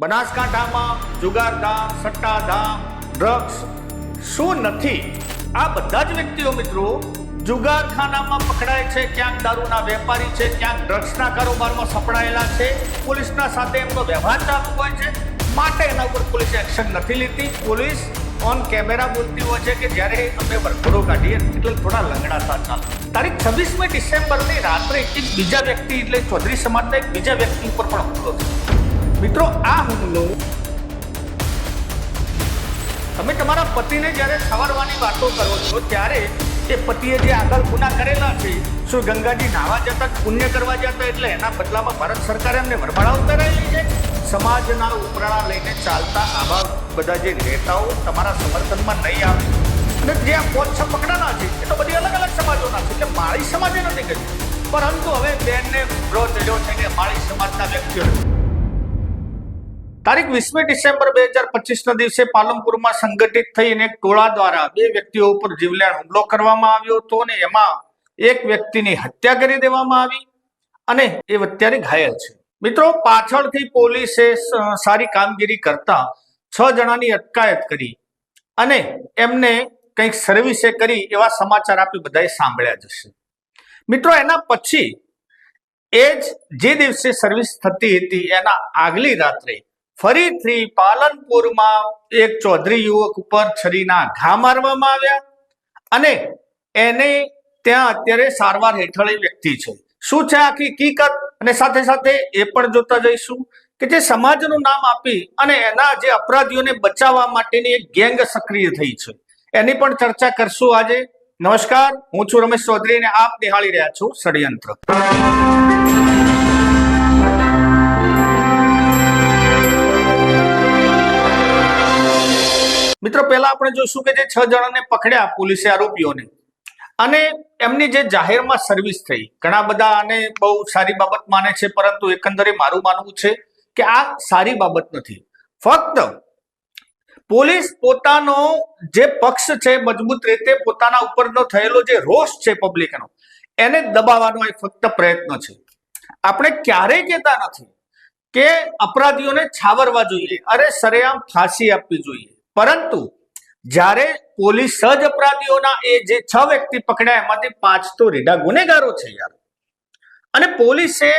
બનાસકાંઠામાં જુગારધામ સટ્ટાધામ ડ્રગ્સ શું નથી? આ બધા જ વ્યક્તિઓ મિત્રો જુગારખાનામાં પકડાય છે, ક્યાંક દારૂના વેપારી છે, ક્યાંક ડ્રગ્સના કારોબારમાં સપડાયેલા છે, પોલીસના સાથે એમનો વ્યવહાર ચાલુ હોય છે. માટે એના ઉપર પોલીસે એક્શન નથી લીધી. પોલીસ ઓન કેમેરા બોલતી હોય છે કે જ્યારે અમે વરઘોડો કાઢીએ એટલે થોડા લંગડાતા ચાલુ. તારીખ છવ્વીસમી ડિસેમ્બરની રાત્રે એક બીજા વ્યક્તિ એટલે ચૌધરી સમાજના એક બીજા વ્યક્તિ ઉપર પણ હુમલો થયો. મિત્રો, આ હુમલો તમે તમારા પતિને જ્યારે સવારવાની વાતો કરો છો, ત્યારે એ પતિએ જે આગળ ગુના કરેલા છે, શું ગંગાજી નાવા જતા, પુણ્ય કરવા જતા, એટલે એના બદલામાં ભારત સરકારે એમને વરમાળા ઉતારેલી છે? સમાજના ઉપરાળા લઈને ચાલતા આવા બધા જે નેતાઓ તમારા સમર્થનમાં નહીં આવે, અને જે આ છ પકડાના છે, એ તો બધી અલગ અલગ સમાજોના છે, એટલે માળી સમાજે નથી કર્યું પરંતુ હવે બેનને વિરોધ ચડ્યો છે કે માળી સમાજના વ્યક્તિઓ તારીખ વીસમી ડિસેમ્બર બે હજાર પચીસના દિવસે પાલનપુરમાં સંગઠિત થઈને ટોળા દ્વારા બે વ્યક્તિઓ ઉપર જીવલેણ હુમલો કરવામાં આવ્યો હતો અને એમાં એક વ્યક્તિની હત્યા કરી દેવામાં આવી અને એ અત્યારે ઘાયલ છે. મિત્રો, પાછળથી પોલીસે સારી કામગીરી કરતા છ જણાની અટકાયત કરી અને એમને કંઈક સર્વિસે કરી એવા સમાચાર આપી બધાએ સાંભળ્યા જશે. મિત્રો, એના પછી એ જ જે દિવસે સર્વિસ થતી હતી, એના આગલી રાત્રે ફરીથી પાલનપુરમાં એક ચૌધરી યુવક ઉપર છરીના ઘા મારવામાં આવ્યા અને એને ત્યાં અત્યારે સારવાર હેઠળ વ્યક્તિ છે. શું છે આખી હકીકત? અને સાથે સાથે એ પણ જોતા જઈશું કે જે સમાજનું નામ આપી અને એના જે અપરાધીઓને બચાવવા માટેની એક ગેંગ સક્રિય થઈ છે. એની પણ ચર્ચા કરશું આજે. નમસ્કાર, હું છું રમેશ ચૌધરી અને આપ નિહાળી રહ્યા છું ષડયંત્ર. મિત્રો, પહેલા આપણે જોઈશું કે જે છ જણાને પકડ્યા પોલીસે આરોપીઓને. અને એમની જે જાહેરમાં સર્વિસ થઈ. ઘણા બધા આને બહુ સારી બાબત માને છે, પરંતુ એકંદરે મારું માનવું છે કે આ સારી બાબત નથી. ફક્ત પોલીસ પોતાનો જે પક્ષ છે, મજબૂત રીતે પોતાના ઉપરનો થયેલો જે રોષ છે પબ્લિકનો એને દબાવવાનો એ ફક્ત પ્રયત્ન છે. આપણે ક્યારેય કહેતા નથી કે અપરાધીઓને છાવરવા જોઈએ. અરે સરેઆમ ફાંસી આપવી જોઈએ. પરંતુ જ્યારે પોલીસ જ અપરાધીઓના એ જે છ વ્યક્તિ પકડ્યા એમાંથી પાંચ તો રીડા ગુનેગારો છે યાર. અને પોલીસે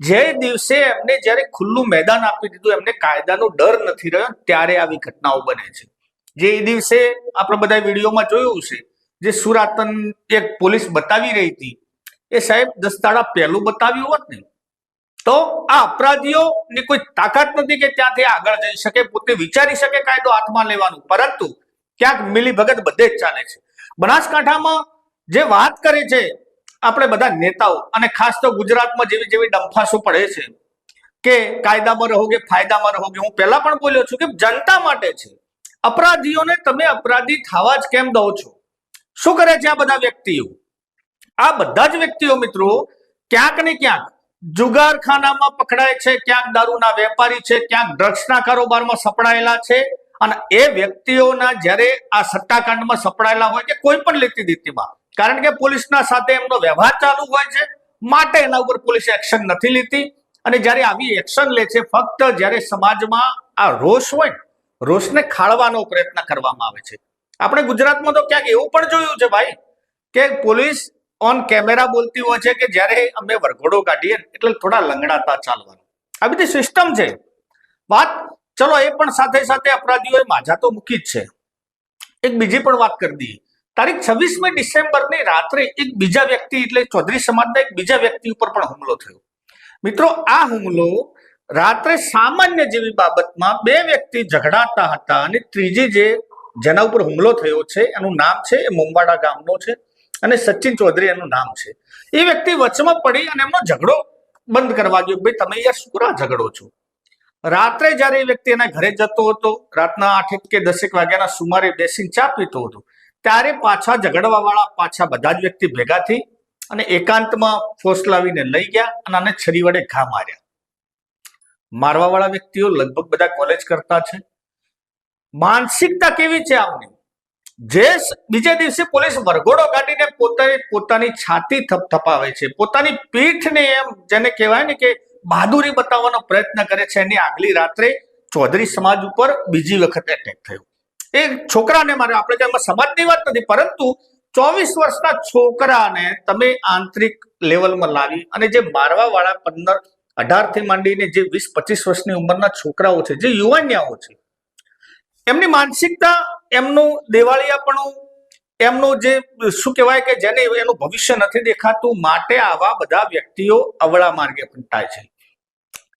જે દિવસે એમને જ્યારે ખુલ્લું મેદાન આપી દીધું, એમને કાયદાનો ડર નથી રહ્યો, ત્યારે આવી ઘટનાઓ બને છે. જે એ દિવસે આપણે બધા વિડીયોમાં જોયું છે, જે સુરાતન એક પોલીસ બતાવી રહી હતી, એ સાહેબ દસ દાડા પહેલું બતાવ્યું હોત ને તો આ અપરાધીઓની કોઈ તાકાત નથી કે ત્યાંથી આગળ જઈ શકે, પોતે વિચારી શકે કાયદો હાથમાં લેવાનું. પરંતુ ક્યાંક મિલી ભગત બધે જ ચાલે છે. બનાસકાંઠામાં જે વાત કરે છે, આપણે બધા નેતાઓ અને ખાસ તો ગુજરાતમાં જેવી જેવી ડંફાસો પડે છે કે કાયદામાં રહોગે ફાયદામાં રહોગે હું પહેલા પણ બોલ્યો છું કે જનતા માટે છે. અપરાધીઓને તમે અપરાધી થવા જ કેમ દો છો? શું કરે છે આ બધા વ્યક્તિઓ? આ બધા જ વ્યક્તિઓ મિત્રો ક્યાંક ને ક્યાંક જુગારખાનામાં પકડાય છે, ક્યાંક દારૂના વેપારી છે, ક્યાંક ડ્રગ્સના કારોબારમાં સપડાયેલા છે અને એ વ્યક્તિઓના જ્યારે આ સટ્ટાકાંડમાં સપડાયેલા હોય કે કોઈ પણ લેતી દીતીમાં. કારણ કે પોલીસના સાથે એમનો વ્યવહાર ચાલુ હોય છે, માટે એના ઉપર પોલીસે એક્શન નથી લીધી અને જ્યારે આવી એક્શન લે છે, ફક્ત જ્યારે સમાજમાં આ રોષ હોય રોષને ખાળવાનો પ્રયત્ન કરવામાં આવે છે. આપણે ગુજરાતમાં તો ક્યાંક એવું પણ જોયું છે ભાઈ, કે પોલીસ ઓન કેમેરા બોલતી હોય છે કે જ્યારે અમે વરઘોડો કાઢીએ એટલે થોડા લંગડાતા ચાલવાનું. આ બધી સિસ્ટમ છે. વાત, ચલો એ પણ સાથે સાથે અપરાધીઓએ માજા તો મૂકી જ છે. એક બીજી પણ વાત કરી દઈએ. તારીખ છવ્વીસમી ડિસેમ્બરની રાત્રે એક બીજા વ્યક્તિ એટલે ચૌધરી સમાજના એક બીજા વ્યક્તિ ઉપર પણ હુમલો થયો. મિત્રો, આ હુમલો રાત્રે સામાન્ય જેવી બાબતમાં બે વ્યક્તિ ઝઘડાતા હતા અને ત્રીજી જે જેના ઉપર હુમલો થયો છે, એનું નામ છે એ મુંબાડા ગામનો છે. અને સચિન ચૌધરી એનું નામ છે. એ વ્યક્તિ વચમાં પડી અને એમનો ઝઘડો બંધ કરવા ગયો. ભાઈ, તમે યાર શું ઝઘડો છો. રાત્રે જ્યારે એ વ્યક્તિ એના ઘરે જતો હતો, રાતના આઠેક કે દસેક વાગ્યાના સુમારે બેસીને ચા પીતો હતો, ત્યારે પાછા ઝઘડવા વાળા પાછા બધા જ વ્યક્તિ ભેગા થઈ અને એકાંતમાં ફોસલાવીને લઈ ગયા અને આને છરી વડે ઘા માર્યા. મારવા વાળા વ્યક્તિઓ લગભગ બધા કોલેજ કરતા છે. માનસિકતા કેવી છે આમની? જે બીજા દિવસે પોલીસ વરઘોડો કાઢીને પોતાની પોતાની છાતી થપથપાવે છે. પોતાની પીઠને એમ જેને કહેવાય ને કે બહાદુરી બતાવવાનો પ્રયત્ન કરે છે. એની આગલી રાત્રે ચૌધરી સમાજ ઉપર બીજી વખત એટેક થયો. એ છોકરાને મારે, આપણે એમાં સમાજની વાત નથી, પરંતુ ચોવીસ વર્ષના છોકરાને તમે આંતરિક લેવલમાં લાવી અને જે મારવા વાળા પંદર અઢારથી માંડીને જે વીસ, પચીસ વર્ષની ઉંમરના છોકરાઓ છે, જે યુવાનિયાઓ છે, એમની માનસિકતા એમનું દેવાળિયાપણું, એમનું જે શું કહેવાય કે જેને એનું ભવિષ્ય નથી દેખાતું, માટે આવા બધા વ્યક્તિઓ અવળા માર્ગે પંટાય છે.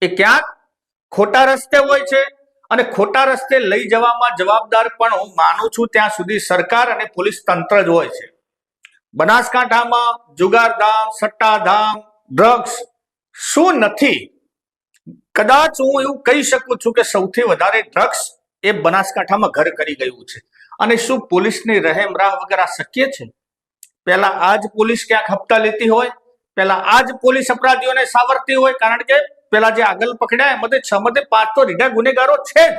એ ક્યાંક ખોટા રસ્તે હોય છે અને ખોટા રસ્તે લઈ જવામાં જવાબદાર પણ હું માનું છું ત્યાં સુધી સરકાર અને પોલીસ તંત્ર જ હોય છે. બનાસકાંઠામાં જુગારધામ, સટ્ટાધામ, ડ્રગ્સ, શું નથી? કદાચ હું એવું કહી શકું છું કે સૌથી વધારે ડ્રગ્સ એ બનાસકાંઠામાં ઘર કરી ગયું છે. અને શું પોલીસની રહેમ રાહ વગર શક્ય છે? પહેલા આજ પોલીસ ક્યાંક હપ્તા લેતી હોય, પહેલા આજ પોલીસ અપરાધીઓને સાવરતી હોય, કારણ કે પેલા જે આગળ પકડ્યા, એમાં છ માંથી પાંચ તો રીઢા ગુનેગારો છે જ.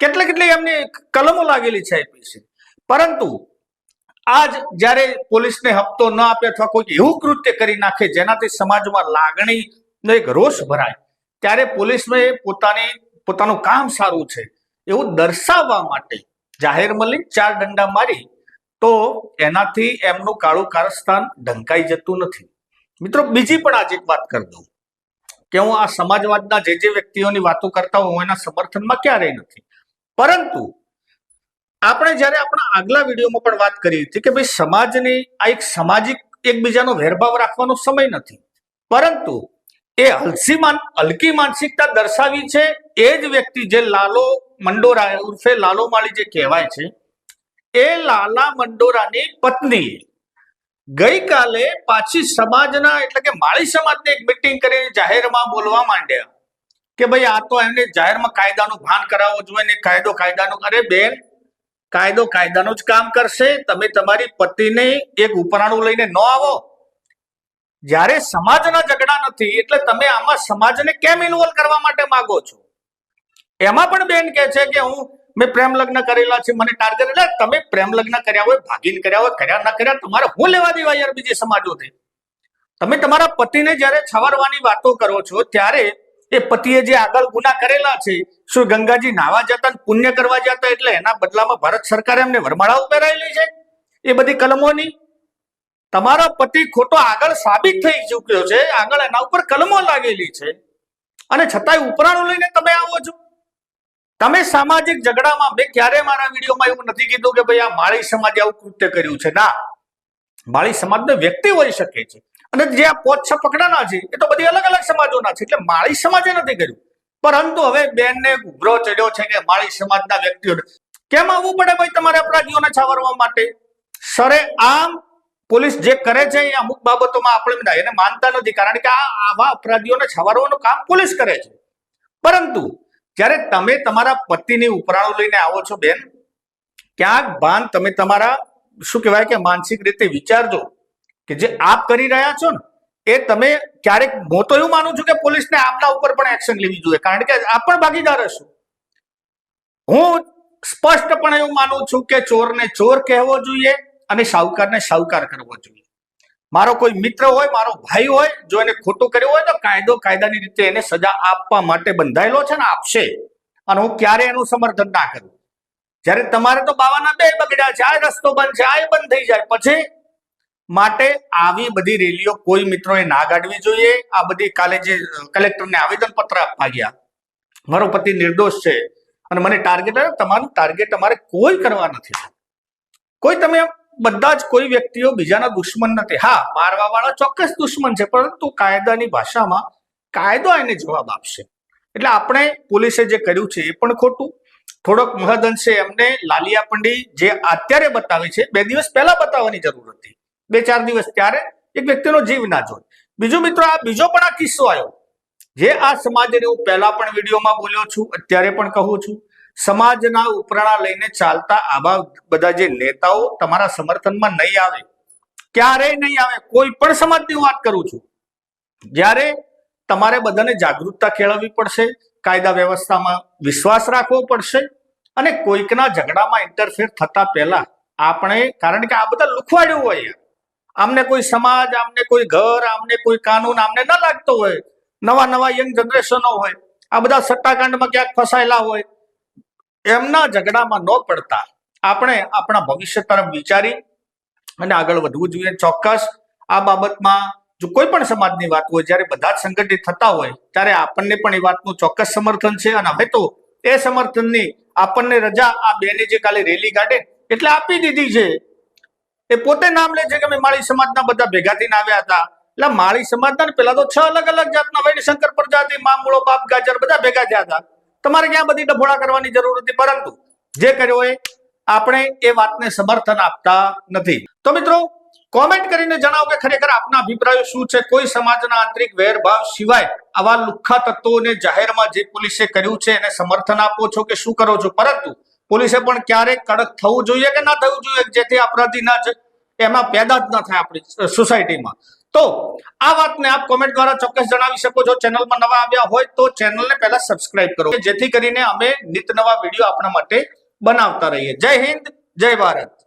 કેટલી કેટલી એમની કલમો લાગેલી છે આઈપીસી પરંતુ આજ જ્યારે પોલીસને હપ્તો ન આપે અથવા કોઈ એવું કૃત્ય કરી નાખે જેનાથી સમાજમાં લાગણીનો એક રોષ ભરાય, ત્યારે પોલીસને પોતાની, પોતાનું કામ સારું છે. એવું દર્શાવવા માટે જાહેર મલિક ચાર દંડા મારી તો એનાથી એમનું કાળું કારસ્તાન ઢંકાઈ જતું નથી. મિત્રો, બીજી પણ આજે એક વાત કરી દઉં કે હું આ સમાજવાદના જે જે વ્યક્તિઓની વાતો કરતા હું એના સમર્થનમાં ક્યારેય નથી. પરંતુ આપણે જ્યારે આપણા આગલા વિડીયોમાં પણ વાત કરી હતી કે ભાઈ સમાજની આ એક સામાજિક એકબીજાનો વેરભાવ રાખવાનો સમય નથી. પરંતુ એ હલસી માન હલકી માનસિકતા દર્શાવી છે એ જ વ્યક્તિ જે લાલો મંડોરા ઉર્ફે લાલો માળી જે કહેવાય છે, એ લાલા મંડોરાની પત્ની ગઈકાલે પાછી સમાજના એટલે કે માળી સમાજની એક મિટિંગ કરીને જાહેરમાં બોલવા માંડ્યા કે ભાઈ આ તો એમને જાહેરમાં કાયદાનું ભાન કરાવવો જોઈએ ને કાયદો કાયદાનું, અરે બેન, કાયદો કાયદાનું જ કામ કરશે, તમે તમારી પતિને એક ઉપરાણું લઈને ન આવો. જ્યારે સમાજના ઝઘડા નથી, એટલે તમે આમાં સમાજને કેમ ઇન્વોલ્વ કરવા માટે માંગો છો? એમાં પણ બેન કહે છે કે હું, મેં પ્રેમ લગ્ન કરેલા છે, મને ટાર્ગેટ એટલે તમે પ્રેમ લગ્ન કર્યા હોય, ભાગીને કર્યા હોય, કર્યા ના કર્યા, તમારે હું લેવા દેવા યાર બીજી સમાજોથી તમે તમારા પતિને જ્યારે છવારવાની વાતો કરો છો, ત્યારે એ પતિએ જે આગળ ગુના કરેલા છે, શું ગંગાજી નાવા જતા પુણ્ય કરવા જતા એટલે એના બદલામાં ભારત સરકારે એમને વરમાળાઓ પહેરાયેલી છે? એ બધી કલમોની? તમારા પતિ ખોટો આગળ સાબિત થઈ ચૂક્યો છે, આગળ એના ઉપર કલમો લાગેલી છે. અને છતાંય ઉપરાણું લઈને તમે આવો છો. તમે સામાજિક ઝઘડામાં મેં ક્યારે મારા વિડીયોમાં એવું નથી કીધું કે ભાઈ આ માળી સમાજે આવું કૃત્ય કર્યું છે. ના. માળી સમાજનો વ્યક્તિ હોઈ શકે છે. અને જે આ પોત પકડાના છે, એ તો બધી અલગ અલગ સમાજોના છે. એટલે માળી સમાજે નથી કર્યું. પરંતુ હવે બેનને ઉભરો ચડ્યો છે કે માળી સમાજના વ્યક્તિઓને. કેમ આવવું પડે ભાઈ તમારે અપરાધીઓને છાવરવા માટે? સરે આમ પોલીસ જે કરે છે એ અમુક બાબતોમાં આપણે એને માનતા નથી. કારણ કે આ આવા અપરાધીઓને છાવરવાનું કામ પોલીસ કરે છે. પરંતુ જ્યારે તમે તમારા પતિની ઉપરાણું લઈને આવો છો બેન, ક્યાંક ભાન તમે તમારા, શું કહેવાય કે માનસિક રીતે વિચારજો કે જે આપ કરી રહ્યા છો ને, એ તમે ક્યારેક, હું તો એવું માનું છું કે પોલીસને આપના ઉપર પણ એક્શન લેવી જોઈએ, કારણ કે આપ પણ ભાગીદાર હશો. હું સ્પષ્ટપણે એવું માનું છું કે ચોરને ચોર કહેવો જોઈએ અને સાહુકારને શાહુકાર કરવો જોઈએ. મારો કોઈ મિત્ર હોય, મારો ભાઈ હોય, જો એને ખોટું કર્યું હોય તો કાયદો કાયદાની રીતે એને સજા આપવા માટે બંધાયેલો છે ને, આપશે. અને હું ક્યારે એનું સમર્થન ના કરું? જ્યારે તમારે તો બાવાના બે બગડ્યા છે, આ રસ્તો બંધ છે, આ બંધ થઈ જાય. પછી માટે આવી બધી રેલીઓ કોઈ મિત્રોએ ના ગાડવી જોઈએ. આ બધી કાલે જે કલેક્ટરને આવેદન પત્ર આપવા ગયા. મારો પતિ નિર્દોષ છે. અને મને ટાર્ગેટ તમારું ટાર્ગેટ અમારે કોઈ કરવા નથી. કોઈ તમે બધા જ કોઈ વ્યક્તિઓ બીજાના દુશ્મન નથી. હા મારવા વાળા ચોક્કસ દુશ્મન છે, પરંતુ કાયદાની ભાષામાં કાયદો એને જવાબ આપશે. એટલે આપણે પોલીસે જે કર્યું છે એ પણ ખોટું. થોડોક મહદઅંશે એમને લાલિયા પંડી જે અત્યારે બતાવે છે, બે દિવસ પહેલા બતાવવાની જરૂર હતી. બે ચાર દિવસ ત્યારે એક વ્યક્તિનો જીવ ના જોય. બીજું મિત્રો, આ બીજો પણ આ કિસ્સો આવ્યો. જે આ સમાજને હું પહેલા પણ વિડીયોમાં બોલ્યો છું, અત્યારે પણ કહું છું. સમાજના ઉપરાણા લઈને ચાલતા આવા બધા જે નેતાઓ તમારા સમર્થનમાં નહીં આવે, ક્યારેય નહીં આવે, કોઈ પણ સમાજની વાત કરું છું. જ્યારે તમારે બધાને જાગૃતતા કેળવવી પડશે, કાયદા વ્યવસ્થામાં વિશ્વાસ રાખવો પડશે અને કોઈકના ઝઘડામાં ઇન્ટરફેર થતા પહેલા આપણે, કારણ કે આ બધા લુખવાડ્યું હોય. આમને કોઈ સમાજ, આમને કોઈ ઘર, આમને કોઈ કાનૂન, આમને ન લાગતો હોય. નવા નવા યંગ જનરેશનો હોય. આ બધા સટ્ટાકાંડમાં ક્યાંક ફસાયેલા હોય. એમના ઝઘડામાં ન પડતા આપણે આપણા ભવિષ્ય તરફ વિચારી અને આગળ વધવું જોઈએ. ચોક્કસ આ બાબતમાં જો કોઈ પણ સમાજની વાત હોય, જ્યારે બધા જ સંગઠિત થતા હોય, ત્યારે આપણને પણ એ વાતનું ચોક્કસ સમર્થન છે. અને હવે તો એ સમર્થનની આપણને રજા આ બેને જે કાલે રેલી કાઢે એટલે આપી દીધી છે. એ પોતે નામ લે છે કે અમે માળી સમાજના બધા ભેગા થઈને આવ્યા હતા. એટલે માળી સમાજના પેલા તો છ અલગ અલગ જાતના વૈણ શંકર પ્રજાતિ, મામૂળો બાપ, ગાજર બધા ભેગા થયા હતા. તમારે ક્યાં બધી ડભોળા કરવાની જરૂર હતી? પરંતુ જે કર્યો એ આપણે એ વાતને સમર્થન આપતા નથી. તો મિત્રો કોમેન્ટ કરીને જણાવો કે ખરેખર આપના અભિપ્રાયો શું છે? કોઈ સમાજના આંતરિક વેરભાવ સિવાય આવા લુખ્ખા તત્વોને જાહેરમાં જે પોલીસે કર્યું છે, એને સમર્થન આપો છો કે શું કરો છો? પરંતુ પોલીસે પણ ક્યારેક કડક થવું જોઈએ કે ના થવું જોઈએ? જેથી અપરાધી ના જ એમાં પેદા જ ના થાય આપણી સોસાયટીમાં. તો આ વાતને આપ કોમેન્ટ દ્વારા ચોક્કસ જણાવી શકો છો. ચેનલમાં નવા આવ્યા હોય તો ચેનલને પહેલા સબસ્ક્રાઇબ કરો. જેથી કરીને અમે નિત નવા વીડિયો આપણા માટે બનાવતા રહીએ. જય હિન્દ, જય ભારત.